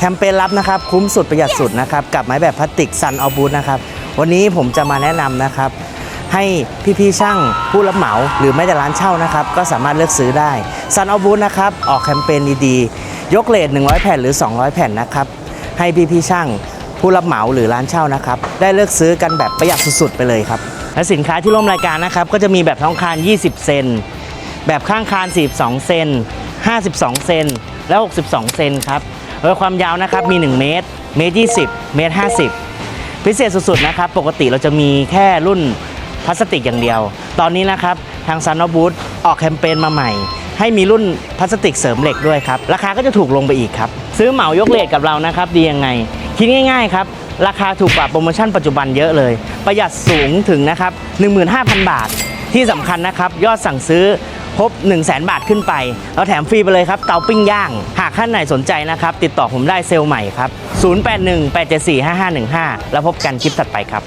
แคมเปญลับนะครับ คุ้มสุดประหยัดสุดนะครับ กับไม้แบบพลาสติกซันออบูธนะครับ วันนี้ผมจะมาแนะนำนะครับ ให้พี่ๆช่างผู้รับเหมาหรือไม่แต่ร้านเช่านะครับ ก็สามารถเลือกซื้อได้ซันออบูธนะครับ ออกแคมเปญดีๆยกเลท100 แผ่นหรือ 200 แผ่นนะครับ ให้พี่ๆช่างผู้รับเหมาหรือร้านเช่านะครับ ได้เลือกซื้อกันแบบประหยัดสุดๆไปเลยครับและสินค้าที่ร่วมรายการนะครับ ก็จะมีแบบท้องคาน 20 เซนแบบข้างคาน 42 เซน52 เซนและ 62 เซนครับ โดยความยาวนะครับมี 1 เมตร เมตร 20 เมตร 50 พิเศษสุดๆนะครับ ปกติเราจะมีแค่รุ่นพลาสติกอย่างเดียว ตอนนี้นะครับทางซันนบูธออกแคมเปญมาใหม่ ให้มีรุ่นพลาสติกเสริมเหล็กด้วยครับ ราคาก็จะถูกลงไปอีกครับ ซื้อเหมายกเลทกับเรานะครับ ดียังไง คิดง่ายๆครับ ราคาถูกกว่าโปรโมชั่นปัจจุบันเยอะเลย ประหยัดสูงถึงนะครับ15,000 บาท ที่สำคัญนะครับ ยอดสั่งซื้อครบ 1 0 0 0 0แบาทขึ้นไป เราแถมฟรีไปเลยครับ เตาปิ้งย่าง หากท่านไหนสนใจนะครับ ติดต่อผมได้เซลล์ใหม่ครับ 0818745515 แล้วพบกันคลิปถัดไปครับ